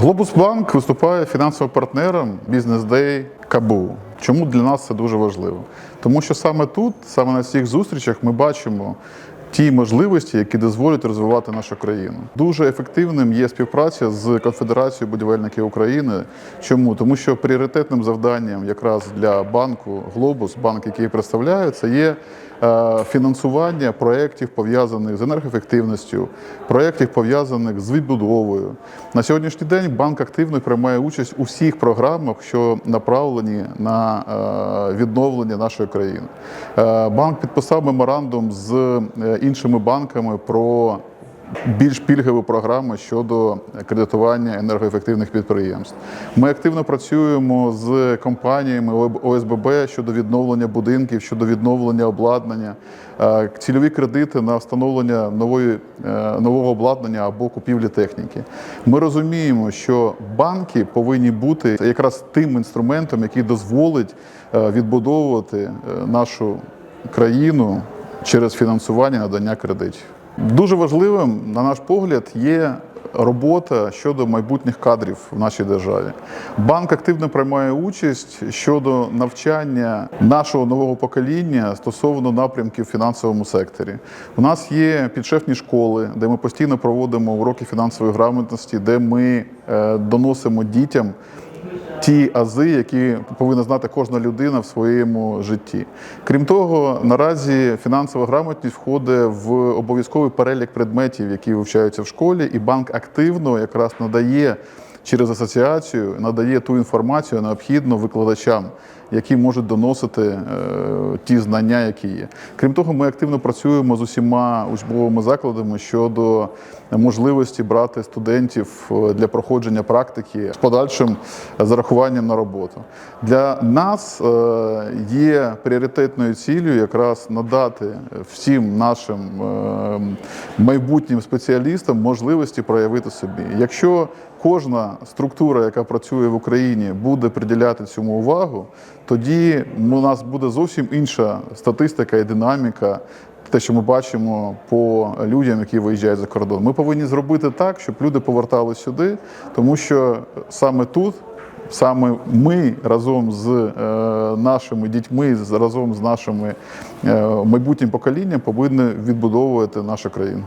Глобусбанк виступає фінансовим партнером бізнес-дей КАБУ. Чому для нас це дуже важливо? Тому що саме тут, саме на цих зустрічах, ми бачимо ті можливості, які дозволять розвивати нашу країну. Дуже ефективним є співпраця з Конфедерацією будівельників України. Чому? Тому що пріоритетним завданням якраз для банку Глобус, банк, який представляю, це є е, фінансування проєктів, пов'язаних з енергоефективністю, проєктів, пов'язаних з відбудовою. На сьогоднішній день банк активно приймає участь у всіх програмах, що направлені на е, відновлення нашої країни. Е, Банк підписав меморандум з іншими банками про більш пільгові програми щодо кредитування енергоефективних підприємств. Ми активно працюємо з компаніями ОСББ щодо відновлення будинків, щодо відновлення обладнання, Е, цільові кредити на встановлення нової, е, нового обладнання або купівлі техніки. Ми розуміємо, що банки повинні бути якраз тим інструментом, який дозволить е, відбудовувати нашу країну через фінансування надання кредитів. Дуже важливим, на наш погляд, є робота щодо майбутніх кадрів в нашій державі. Банк активно приймає участь щодо навчання нашого нового покоління стосовно напрямків в фінансовому секторі. У нас є підшефні школи, де ми постійно проводимо уроки фінансової грамотності, де ми е, доносимо дітям ті ази, які повинна знати кожна людина в своєму житті. Крім того, наразі фінансова грамотність входить в обов'язковий перелік предметів, які вивчаються в школі, і банк активно якраз надає через асоціацію, надає ту інформацію необхідну викладачам. Які можуть доносити е, ті знання, які є. Крім того, ми активно працюємо з усіма учбовими закладами щодо можливості брати студентів е, для проходження практики з подальшим зарахуванням на роботу. Для нас е, є пріоритетною цілею якраз надати всім нашим е, майбутнім спеціалістам можливості проявити собі. Якщо кожна структура, яка працює в Україні, буде приділяти цьому увагу, тоді у нас буде зовсім інша статистика і динаміка. Те, що ми бачимо по людям, які виїжджають за кордон, ми повинні зробити так, щоб люди повертали сюди, тому що саме тут, саме ми разом з е, нашими дітьми, з- разом з нашими е, майбутнім поколінням повинні відбудовувати нашу країну.